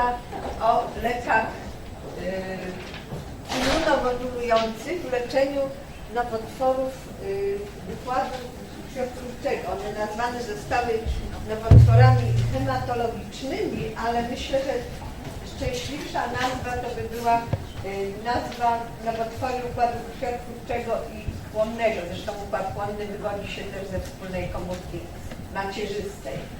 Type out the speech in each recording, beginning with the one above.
mowa o lekach yy, immunomodulujących w leczeniu nowotworów układu krwiotwórczego. One nazwane zostały nowotworami hematologicznymi, ale myślę, że szczęśliwsza nazwa to by była yy, nazwa nowotworu układu krwiotwórczego i chłonnego. Zresztą układ chłonny wywodzi się też ze wspólnej komórki macierzystej.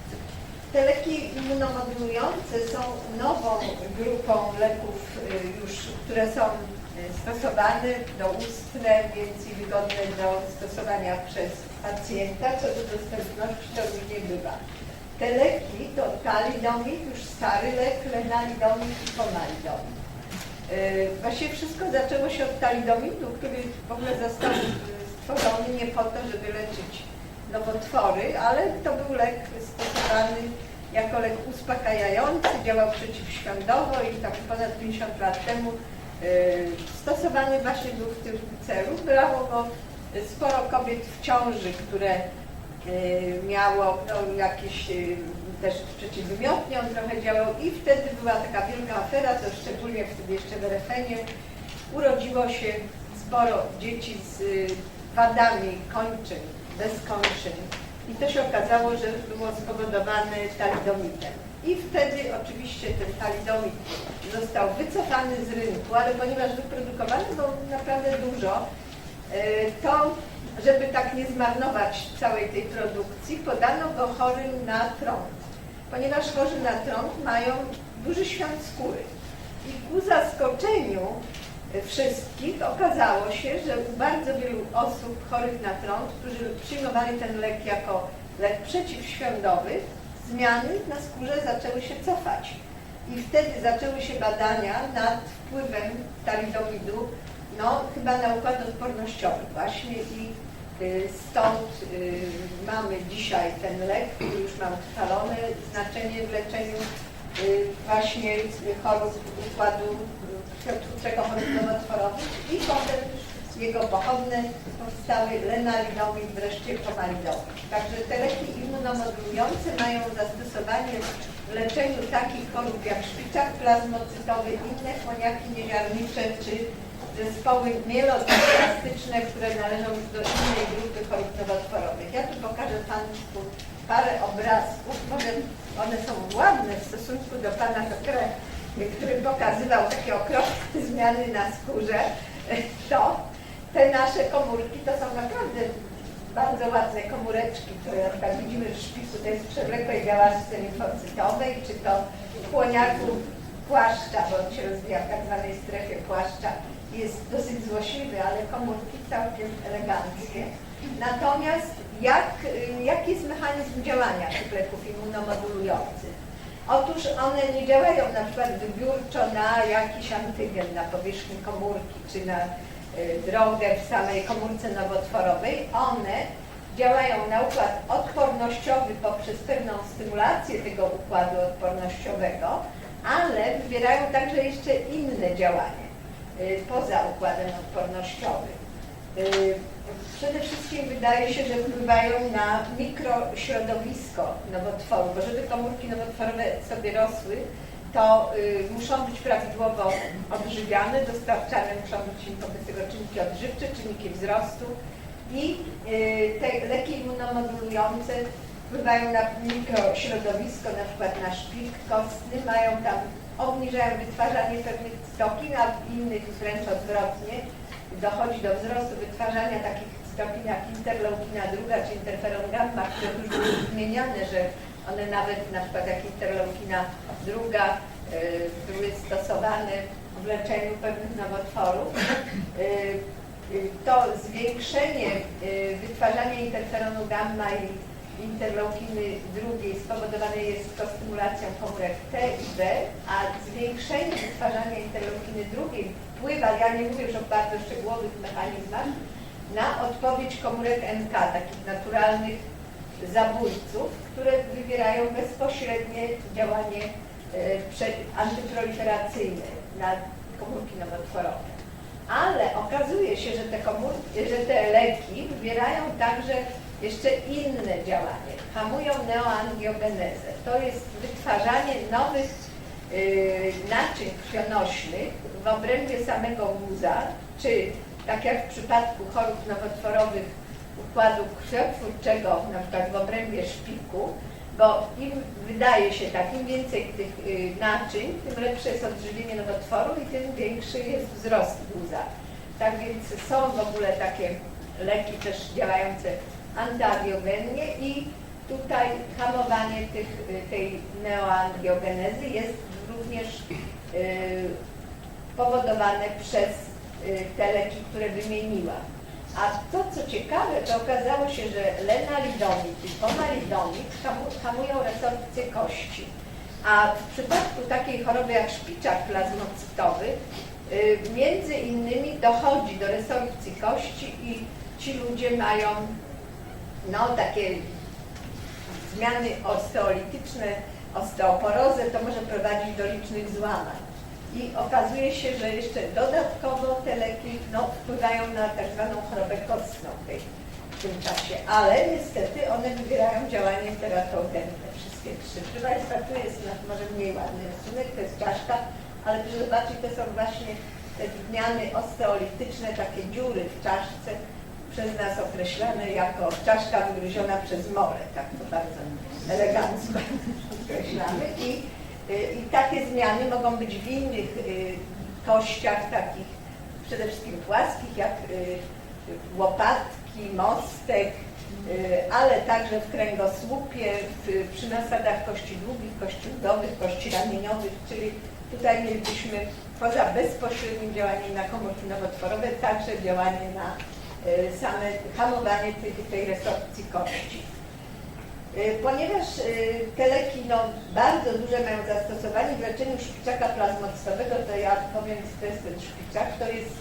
Te leki immunomodulujące są nową grupą leków y, już, które są y, stosowane doustne, więc i wygodne do stosowania przez pacjenta. Co do dostępności to różnie bywa. Te leki to talidomid, już stary lek, lenalidomid i pomalidomid. Y, Właściwie wszystko zaczęło się od talidomidu, który w ogóle został stworzony nie po to, żeby leczyć nowotwory, ale to był lek stosowany jako lek uspokajający, działał przeciwświądowo i tak ponad 50 lat temu y, stosowany właśnie był w tym celu. Brało go sporo kobiet w ciąży, które y, miało no, jakieś y, też przeciwwymiotnie, on trochę działał i wtedy była taka wielka afera, to szczególnie wtedy jeszcze w RFN-ie, urodziło się sporo dzieci z wadami kończyn, bez kończyn. I to się okazało, że było spowodowane talidomidem. I wtedy oczywiście ten talidomid został wycofany z rynku, ale ponieważ wyprodukowano go naprawdę dużo, y, to żeby tak nie zmarnować całej tej produkcji, podano go chorym na trąd. Ponieważ chorzy na trąd mają duży świąt skóry. I ku zaskoczeniu wszystkich okazało się, że u bardzo wielu osób chorych na trąd, którzy przyjmowali ten lek jako lek przeciwświądowy, zmiany na skórze zaczęły się cofać. I wtedy zaczęły się badania nad wpływem talidomidu, no chyba na układ odpornościowy właśnie i y, stąd y, mamy dzisiaj ten lek, który już ma utrwalone znaczenie w leczeniu y, właśnie chorób układu krwiotwórczego chorób nowotworowych i potem jego pochodne powstały lenalidomid, wreszcie pomalidomid. Także te leki immunomodulujące mają zastosowanie w leczeniu takich chorób jak szpiczak plazmocytowy, inne chłoniaki nieziarnicze czy zespoły mielodysplasty, które należą do innej grupy chorób nowotworowych. Ja tu pokażę Państwu parę obrazków, może one są ładne w stosunku do Pana doktora, który pokazywał takie okropne zmiany na skórze, to te nasze komórki to są naprawdę bardzo ładne komóreczki, które na przykład widzimy w szpiku, to jest przewlekłej białaszce limfocytowej, czy to chłoniaku płaszcza, bo on się rozwija w tak zwanej strefie płaszcza. Jest dosyć złośliwy, ale komórki całkiem eleganckie. Natomiast jak, y, jaki jest mechanizm działania tych leków immunomodulujących? Otóż one nie działają na przykład wybiórczo na jakiś antygen na powierzchni komórki, czy na y, drogę w samej komórce nowotworowej. One działają na układ odpornościowy poprzez pewną stymulację tego układu odpornościowego, ale wywierają także jeszcze inne działanie y, poza układem odpornościowym. Przede wszystkim wydaje się, że wpływają na mikrośrodowisko nowotworu, bo żeby komórki nowotworowe sobie rosły, to y, muszą być prawidłowo odżywiane, dostarczane muszą być im wobec tego czynniki odżywcze, czynniki wzrostu i y, te leki immunomodulujące wpływają na mikrośrodowisko, na przykład na szpik kostny, mają tam, obniżają wytwarzanie pewnych cytokin, a innych wręcz odwrotnie dochodzi do wzrostu wytwarzania takich cytokin jak interleukina druga czy interferon gamma, które już były wymieniane, że one nawet na przykład jak interleukina druga y, były stosowane w leczeniu pewnych nowotworów. Y, y, To zwiększenie wytwarzania interferonu gamma i interleukiny drugiej spowodowane jest kostymulacją komórek T i B, a zwiększenie wytwarzania interleukiny drugiej wpływa, ja nie mówię już o bardzo szczegółowych mechanizmach, na odpowiedź komórek NK, takich naturalnych zabójców, które wywierają bezpośrednie działanie e, antyproliferacyjne na komórki nowotworowe. Ale okazuje się, że te, komórki, że te leki wywierają także jeszcze inne działanie. Hamują neoangiogenezę. To jest wytwarzanie nowych y, naczyń krwionośnych w obrębie samego guza, czy tak jak w przypadku chorób nowotworowych układu krwiotwórczego, na przykład w obrębie szpiku, bo im wydaje się tak, im więcej tych y, naczyń, tym lepsze jest odżywienie nowotworu i tym większy jest wzrost guza. Tak więc są w ogóle takie leki też działające antyangiogennie i tutaj hamowanie tych, y, tej neoangiogenezy jest również y, powodowane przez te leki, które wymieniłam. A to, co ciekawe, to okazało się, że lenalidomid i pomalidomid hamu- hamują resorpcję kości. A w przypadku takiej choroby jak szpiczak plazmocytowy, y, między innymi dochodzi do resorpcji kości i ci ludzie mają no, takie zmiany osteolityczne, osteoporozę, to może prowadzić do licznych złamań. I okazuje się, że jeszcze dodatkowo te leki no, wpływają na tak zwaną chorobę kostną w, tym czasie, ale niestety one wywierają działanie teratogenne, wszystkie trzy. Proszę Państwa, tu jest może mniej ładny rysunek, to jest czaszka, ale proszę zobaczyć, to są właśnie te zmiany osteolityczne, takie dziury w czaszce, przez nas określane jako czaszka wygryziona przez morę, tak to bardzo elegancko określamy. I, I takie zmiany mogą być w innych y, kościach, takich przede wszystkim płaskich, jak y, łopatki, mostek, y, ale także w kręgosłupie, w, przy nasadach kości długich, kości udowych, kości ramieniowych, czyli tutaj mielibyśmy poza bezpośrednim działaniem na komórki nowotworowe, także działanie na y, same hamowanie tej, tej resorpcji kości. Y, Ponieważ y, te leki no, bardzo duże mają zastosowanie w leczeniu szpiczaka plazmocytowego, to ja powiem, co to jest ten szpiczak. To jest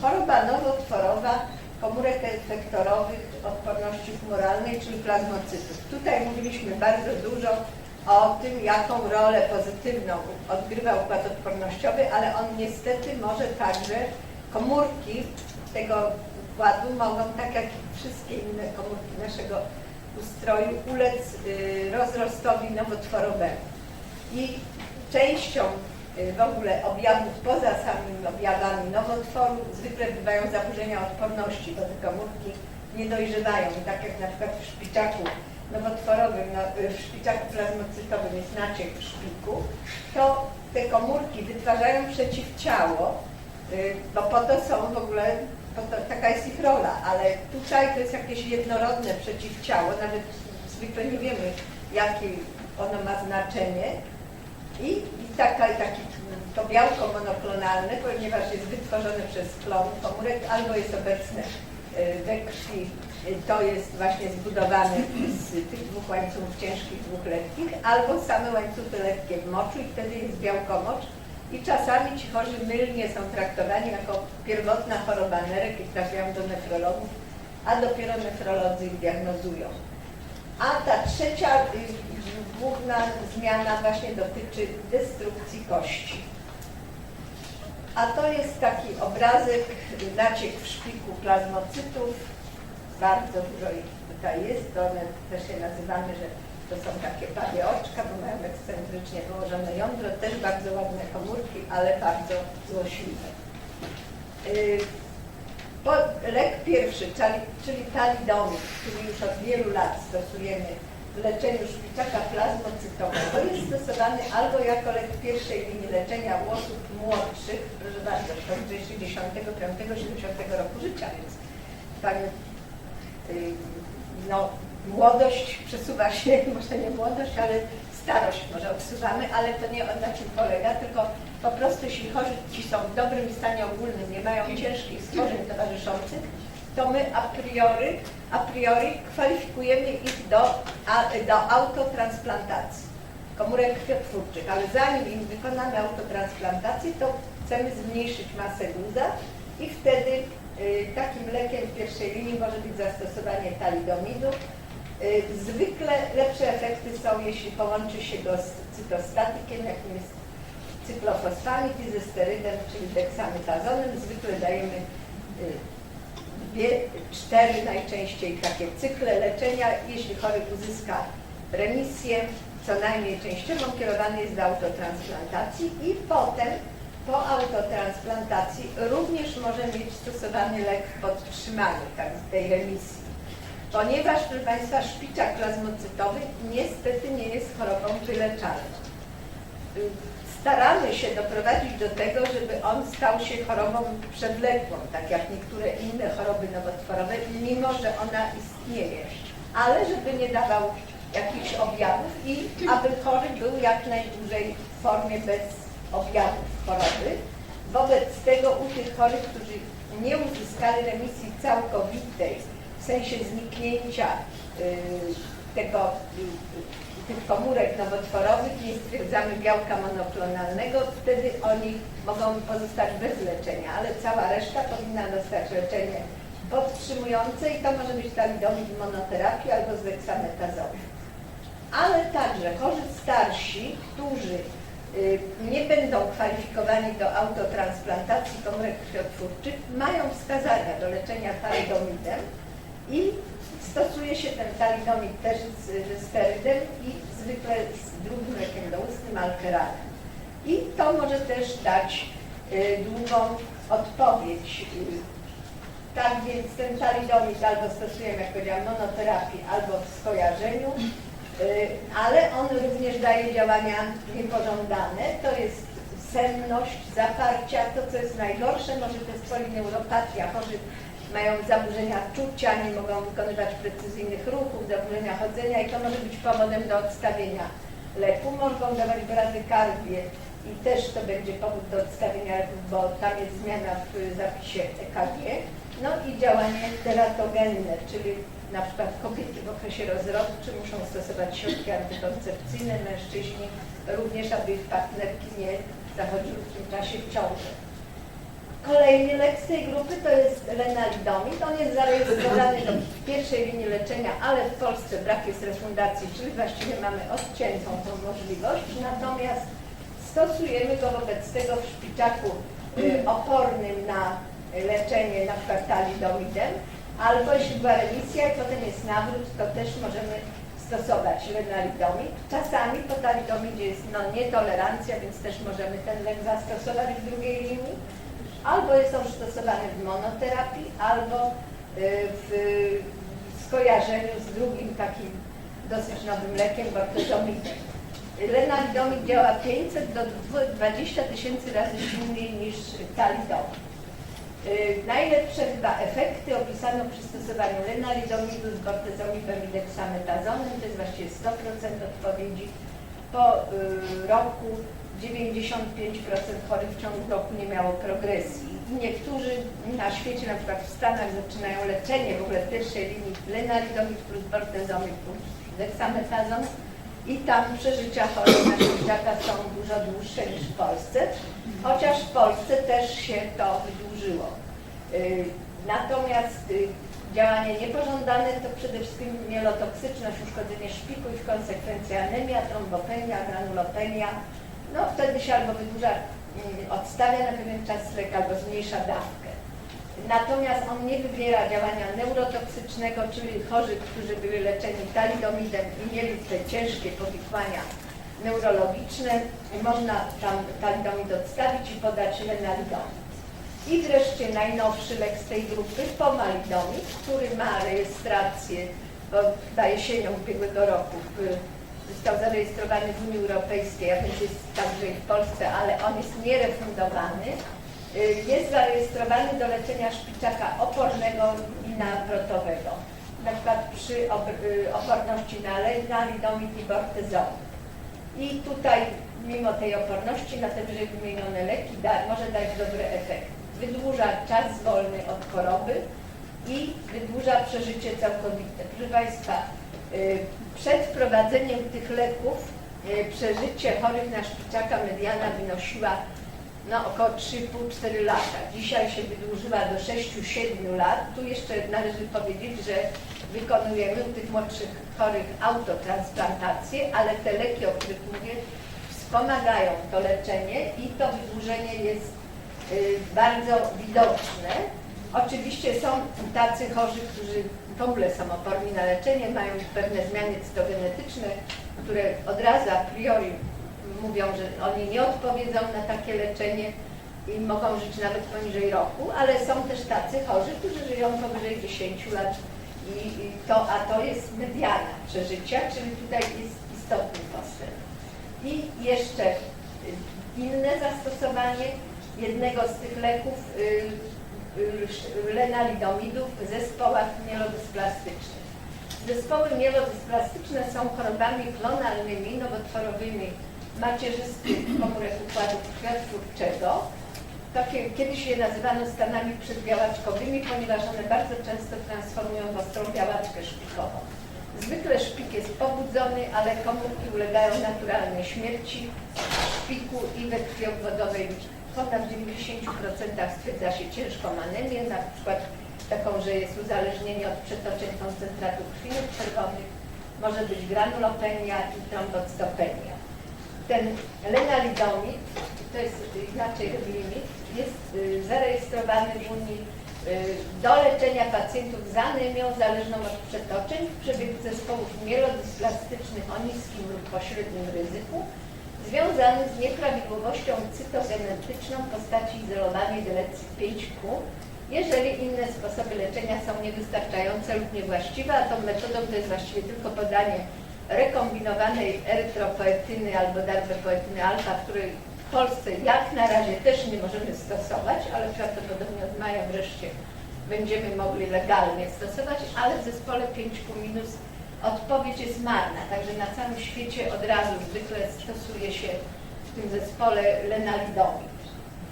choroba nowotworowa komórek efektorowych odporności humoralnej, czyli plazmocytów. Tutaj mówiliśmy bardzo dużo o tym, jaką rolę pozytywną odgrywa układ odpornościowy, ale on niestety może także komórki tego układu mogą, tak jak wszystkie inne komórki naszego ustroju, ulec y, rozrostowi nowotworowemu. I częścią y, w ogóle objawów poza samymi objawami nowotworu zwykle bywają zaburzenia odporności, bo te komórki nie dojrzewają. I tak jak na przykład w szpiczaku nowotworowym, no, y, w szpiczaku plazmocytowym jest naciek w szpiku, to te komórki wytwarzają przeciwciało, bo po to są w ogóle, to, taka jest ich rola, ale tutaj to jest jakieś jednorodne przeciwciało, nawet zwykle nie wiemy, jakie ono ma znaczenie. I, i taka, taki, to białko monoklonalne, ponieważ jest wytworzone przez klon komórek, albo jest obecne y, we krwi, to jest właśnie zbudowane z tych dwóch łańcuchów ciężkich, dwóch lekkich, albo same łańcuchy lekkie w moczu i wtedy jest białkomocz. I czasami ci chorzy mylnie są traktowani jako pierwotna choroba nerek i trafiają do nefrologów, a dopiero nefrolodzy ich diagnozują. A ta trzecia główna zmiana właśnie dotyczy destrukcji kości. A to jest taki obrazek, naciek w szpiku plazmocytów. Bardzo dużo ich tutaj jest, one też się nazywamy, że to są takie pawie oczka, bo mają ekscentrycznie położone jądro, też bardzo ładne komórki, ale bardzo złośliwe. Y, lek pierwszy, czyli, talidomid, który już od wielu lat stosujemy w leczeniu szpiczaka plazmocytowego, jest stosowany albo jako lek pierwszej linii leczenia u osób młodszych, proszę bardzo, powyżej 65-70 roku życia, więc pani, y, no, młodość przesuwa się, może nie młodość, ale starość może odsuwamy, ale to nie na czym polega, tylko po prostu jeśli chorzy ci są w dobrym stanie ogólnym, nie mają ciężkich schorzeń towarzyszących, to my a priori, a priori kwalifikujemy ich do, a, do autotransplantacji komórek krwiotwórczych, ale zanim im wykonamy autotransplantację, to chcemy zmniejszyć masę guza i wtedy y, takim lekiem w pierwszej linii może być zastosowanie talidomidu. Y, zwykle lepsze efekty są, jeśli połączy się go z cytostatykiem, jakim jest cyklofosfamid i ze sterydem, czyli deksametazonem. Zwykle dajemy y, dwie, cztery najczęściej takie cykle leczenia. Jeśli chory uzyska remisję, co najmniej częściowo kierowany jest do autotransplantacji i potem po autotransplantacji również może mieć stosowany lek w podtrzymaniu tak, tej remisji. Ponieważ, proszę Państwa, szpiczak plazmocytowy niestety nie jest chorobą wyleczalną. Staramy się doprowadzić do tego, żeby on stał się chorobą przewlekłą, tak jak niektóre inne choroby nowotworowe, mimo że ona istnieje, ale żeby nie dawał jakichś objawów i aby chory był jak najdłużej w formie bez objawów choroby. Wobec tego u tych chorych, którzy nie uzyskali remisji całkowitej, w sensie zniknięcia y, tego, y, tych komórek nowotworowych, nie stwierdzamy białka monoklonalnego, wtedy oni mogą pozostać bez leczenia, ale cała reszta powinna dostać leczenie podtrzymujące i to może być talidomid monoterapii albo z. Ale także chorzy starsi, którzy y, nie będą kwalifikowani do autotransplantacji komórek krwiotwórczych, mają wskazania do leczenia talidomidem i stosuje się ten talidomid też z, ze sterydem i zwykle z drugim lekiem doustnym alkeranem. I to może też dać y, długą odpowiedź. Tak więc ten talidomid albo stosujemy, jak powiedziałam, monoterapii, albo w skojarzeniu, y, ale on również daje działania niepożądane. To jest senność, zaparcia, to co jest najgorsze, może to jest polineuropatia, chorzy mają zaburzenia czucia, nie mogą wykonywać precyzyjnych ruchów, zaburzenia chodzenia i to może być powodem do odstawienia leku. Mogą dawać brazykardię i też to będzie powód do odstawienia leków, bo tam jest zmiana w zapisie EKG. No i działanie teratogenne, czyli na przykład kobiety w okresie rozrodczym muszą stosować środki antykoncepcyjne, mężczyźni również, aby ich partnerki nie zachodziły w tym czasie w ciąży. Kolejny lek z tej grupy to jest lenalidomid. On jest zarejestrowany do pierwszej linii leczenia, ale w Polsce brak jest refundacji, czyli właściwie mamy odciętą tą możliwość. Natomiast stosujemy go wobec tego w szpiczaku y, opornym na leczenie na przykład talidomidem, albo jeśli była remisja i potem jest nawrót, to też możemy stosować lenalidomid. Czasami po talidomidzie jest no, nietolerancja, więc też możemy ten lek zastosować w drugiej linii albo jest on stosowany w monoterapii, albo y, w skojarzeniu z drugim takim dosyć nowym lekiem, bortezomidem. Lenalidomid działa 500 do 20 tysięcy razy silniej niż talidomid. Y, Najlepsze chyba efekty opisano przy stosowaniu lenalidomidu z bortezomibem i deksametazonem, to jest właściwie 100% odpowiedzi. Po y, roku 95% chorych w ciągu roku nie miało progresji. Niektórzy na świecie, na przykład w Stanach, zaczynają leczenie w ogóle w pierwszej linii lenalidomid plus bortezomib plus deksametazon i tam przeżycia chorych na szpiczaka są dużo dłuższe niż w Polsce, chociaż w Polsce też się to wydłużyło. Y, Natomiast y, działanie niepożądane to przede wszystkim mielotoksyczność, uszkodzenie szpiku i w konsekwencji anemia, trombopenia, granulopenia, no wtedy się albo wydłuża, mm, odstawia na pewien czas lek, albo zmniejsza dawkę. Natomiast on nie wywiera działania neurotoksycznego, czyli chorzy, którzy byli leczeni talidomidem i mieli te ciężkie powikłania neurologiczne, można tam talidomid odstawić i podać lenalidomid. I wreszcie najnowszy lek z tej grupy, pomalidomid, który ma rejestrację, bo chyba jesienią ubiegłego roku w został zarejestrowany w Unii Europejskiej, a jest także i w Polsce, ale on jest nierefundowany. Y, Jest zarejestrowany do leczenia szpiczaka opornego i nawrotowego. Na przykład przy y, oporności na lenalidomid i bortezomib. I tutaj, mimo tej oporności na te wyżej wymienione leki, da, może dać dobry efekt. Wydłuża czas wolny od choroby i wydłuża przeżycie całkowite. Proszę Państwa, przed wprowadzeniem tych leków y, przeżycie chorych na szpiczaka mediana wynosiła no, około 3,5-4 lata. Dzisiaj się wydłużyła do 6-7 lat. Tu jeszcze należy powiedzieć, że wykonujemy u tych młodszych chorych autotransplantację, ale te leki, o których mówię, wspomagają to leczenie i to wydłużenie jest y, bardzo widoczne. Oczywiście są tacy chorzy, którzy w ogóle są oporni na leczenie, mają pewne zmiany cytogenetyczne, które od razu a priori mówią, że oni nie odpowiedzą na takie leczenie i mogą żyć nawet poniżej roku, ale są też tacy chorzy, którzy żyją powyżej 10 lat i, to, a to jest mediana przeżycia, czyli tutaj jest istotny postęp. I jeszcze inne zastosowanie jednego z tych leków y, lenalidomidów w zespołach mielodysplastycznych. Zespoły mielodysplastyczne są chorobami klonalnymi, nowotworowymi macierzystych komórek układu krwiotwórczego. Takie, kiedyś je nazywano stanami przedbiałaczkowymi, ponieważ one bardzo często transformują w ostrą białaczkę szpikową. Zwykle szpik jest pobudzony, ale komórki ulegają naturalnej śmierci szpiku i we krwi obwodowej ponad 90% stwierdza się ciężką anemię, na przykład taką, że jest uzależnienie od przetoczeń koncentratu krwinek czerwonych, może być granulopenia i trombocytopenia. Ten lenalidomid, to jest inaczej limit, jest y, zarejestrowany w Unii y, do leczenia pacjentów z anemią zależną od przetoczeń w przebiegu zespołów mielodysplastycznych o niskim lub pośrednim ryzyku, związany z nieprawidłowością cytogenetyczną w postaci izolowanej delecji 5q, jeżeli inne sposoby leczenia są niewystarczające lub niewłaściwe, a tą metodą to jest właściwie tylko podanie rekombinowanej erytropoetyny albo darbepoetyny alfa, której w Polsce jak na razie też nie możemy stosować, ale prawdopodobnie od maja wreszcie będziemy mogli legalnie stosować, ale w zespole 5Q minus odpowiedź jest marna, także na całym świecie od razu zwykle stosuje się w tym zespole lenalidomid.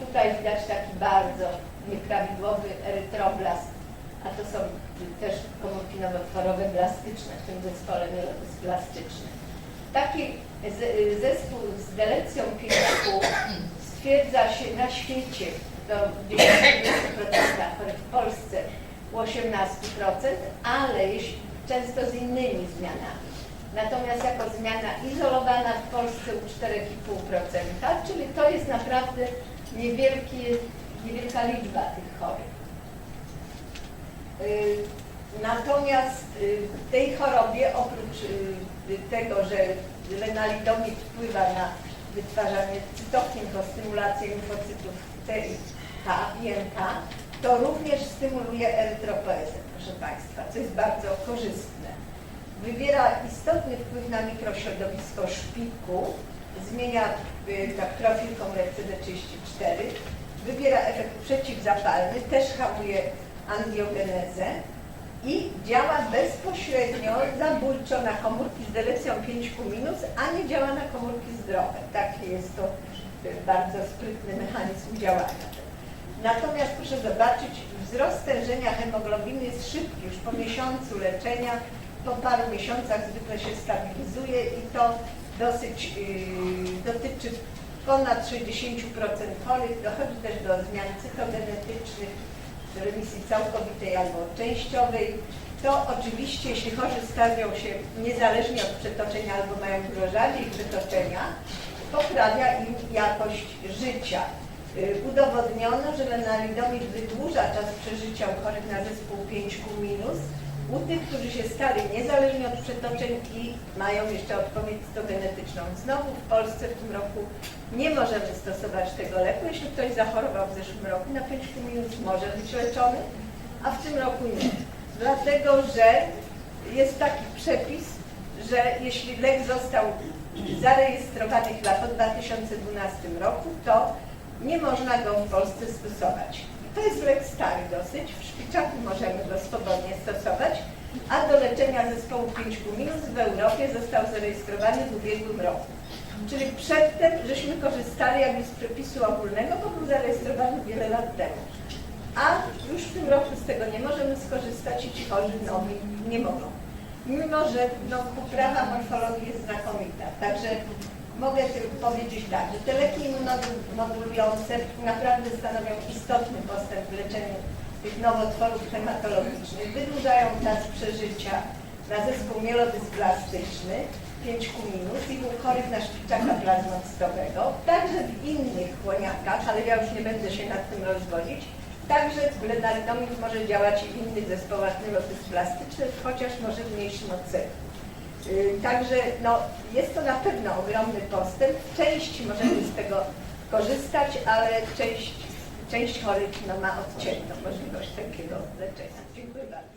Tutaj widać taki bardzo nieprawidłowy erytroblast, a to są też komórki nowotworowe blastyczne w tym zespole mielodysplastycznym. Taki zespół z delecją 5 stwierdza się na świecie do 10% chorych w Polsce u 18%, ale jeśli, często z innymi zmianami. Natomiast jako zmiana izolowana w Polsce u 4,5%, czyli to jest naprawdę niewielki, niewielka liczba tych chorych. Natomiast y, w tej chorobie oprócz y, tego, że lenalidomid wpływa na wytwarzanie cytokin, to stymulację limfocytów T i K i NK, to również stymuluje erytropoezę, proszę Państwa, co jest bardzo korzystne. Wywiera istotny wpływ na mikrośrodowisko szpiku, zmienia y, tak profil komórek CD34, wywiera efekt przeciwzapalny, też hamuje angiogenezę i działa bezpośrednio zabójczo na komórki z delecją 5Q-, a nie działa na komórki zdrowe. Taki jest to y, bardzo sprytny mechanizm działania. Natomiast proszę zobaczyć, wzrost stężenia hemoglobiny jest szybki, już po miesiącu leczenia, po paru miesiącach zwykle się stabilizuje i to dosyć yy, dotyczy ponad 60% chorych, dochodzi też do zmian cytogenetycznych, remisji całkowitej albo częściowej. To oczywiście, jeśli chorzy stawią się niezależnie od przetoczenia albo mają dużo rzadziej przetoczenia, poprawia im jakość życia. Y, Udowodniono, że lenalidomid wydłuża czas przeżycia u chorych na zespół 5Q-, u tych, którzy się stali niezależnie od przetoczeń i mają jeszcze odpowiedź cytogenetyczną. Znowu w Polsce w tym roku nie możemy stosować tego leku. Jeśli ktoś zachorował w zeszłym roku na 5Q- może być leczony, a w tym roku nie. Dlatego, że jest taki przepis, że jeśli lek został zarejestrowany chyba po 2012 roku, to nie można go w Polsce stosować. To jest lek stary dosyć, w szpiczaku możemy go swobodnie stosować, a do leczenia zespołu 5Q- w Europie został zarejestrowany w ubiegłym roku. Czyli przedtem żeśmy korzystali jakby z przepisu ogólnego, bo był zarejestrowany wiele lat temu. A już w tym roku z tego nie możemy skorzystać i ci chorzy nowi nie mogą. Mimo, że no, poprawa morfologii jest znakomita. Także mogę tylko powiedzieć tak, że te leki immunomodulujące naprawdę stanowią istotny postęp w leczeniu tych nowotworów hematologicznych. Wydłużają czas przeżycia na zespół mielodysplastyczny 5Q- i u chorych na szpiczaka plazmocytowego, także w innych chłoniakach, ale ja już nie będę się nad tym rozwodzić, Także glenardomid może działać i w innych zespołach neuroplastycznych, chociaż może w mniejszym odsetek. Y, Także no, jest to na pewno ogromny postęp. W części możemy z tego korzystać, ale część, część chorych no, ma odciętą możliwość takiego leczenia. Dziękuję bardzo.